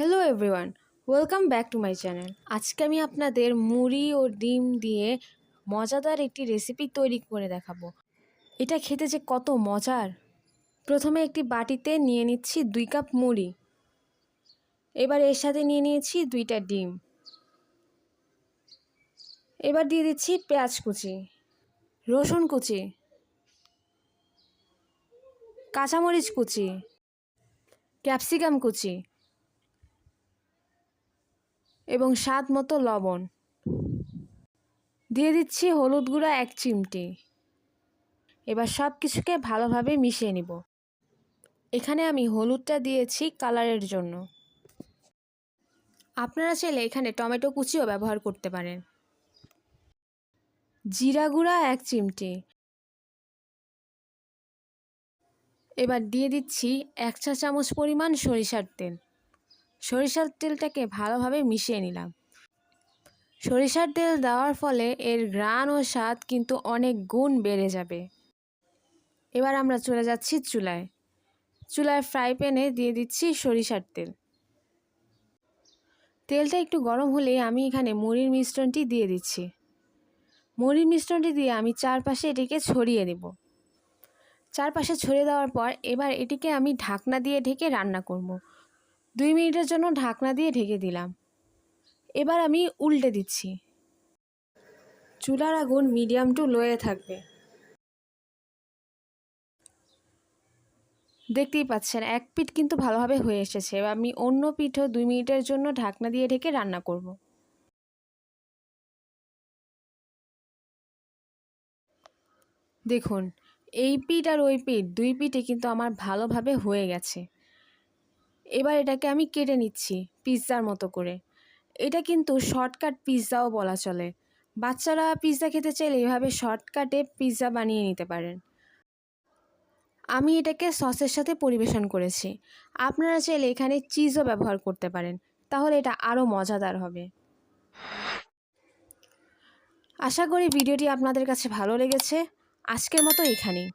Hello everyone welcome back to my channel আজকে আমি আপনাদের মুড়ি ও ডিম দিয়ে মজাদার একটি রেসিপি তৈরি করে দেখাবো। এটা খেতে যে কত মজার। প্রথমে একটি বাটিতে নিয়ে নিচ্ছি দুই কাপ মুড়ি। এবার এর সাথে নিয়ে নিয়েছি দুইটা ডিম। এবার দিয়ে দিচ্ছি পেঁয়াজ কুচি, রসুন কুচি, কাঁচামরিচ কুচি, ক্যাপসিকাম কুচি এবং স্বাদ মতো লবণ। দিয়ে দিচ্ছি হলুদ গুঁড়া এক চিমটি। এবার সব কিছুকে ভালোভাবে মিশিয়ে নিব। এখানে আমি হলুদটা দিয়েছি কালারের জন্য। আপনারা চাইলে এখানে টমেটো কুচিও ব্যবহার করতে পারেন। জিরা গুঁড়া এক চিমটি। এবার দিয়ে দিচ্ছি এক চা চামচ পরিমাণ সরিষার তেল। সরিষার তেলটাকে ভালোভাবে মিশিয়ে নিলাম। সরিষার তেল দেওয়ার ফলে এর গ্রান ও স্বাদ কিন্তু অনেক গুণ বেড়ে যাবে। এবার আমরা চলে যাচ্ছি চুলায়। চুলায় ফ্রাই প্যানে দিয়ে দিচ্ছি সরিষার তেল। তেলটা একটু গরম হলেই আমি এখানে মুড়ির মিশ্রণটি দিয়ে দিচ্ছি। মুড়ির মিশ্রণটি দিয়ে আমি চারপাশে এটিকে ছড়িয়ে দেব। চারপাশে ছড়িয়ে দেওয়ার পর এবার এটিকে আমি ঢাকনা দিয়ে ঢেকে রান্না করব। দুই মিনিটের জন্য ঢাকনা দিয়ে ঢেকে দিলাম। এবার আমি উল্টে দিচ্ছি। চুলার আগুন মিডিয়াম টু লোয়ে থাকবে। দেখতেই পাচ্ছেন, এক পিঠ কিন্তু ভালোভাবে হয়ে এসেছে। এবার আমি অন্য পিঠও দুই মিনিটের জন্য ঢাকনা দিয়ে ঢেকে রান্না করব। দেখুন, এই পিঠ আর ওই পিঠ দুই পিঠে কিন্তু আমার ভালোভাবে হয়ে গেছে। এবার এটাকে আমি কেটে নিচ্ছি পিৎজার মতো করে। এটা কিন্তু শর্টকাট পিৎজাও বলা চলে। বাচ্চারা পিৎজা খেতে চাইলে এভাবে শর্টকাটে পিৎজা বানিয়ে নিতে পারেন। আমি এটাকে সসের সাথে পরিবেশন করেছি। আপনারা চাইলে এখানে চিজও ব্যবহার করতে পারেন। তাহলে এটা আরও মজাদার হবে। আশা করি ভিডিওটি আপনাদের কাছে ভালো লেগেছে। আজকের মতো এখানেই।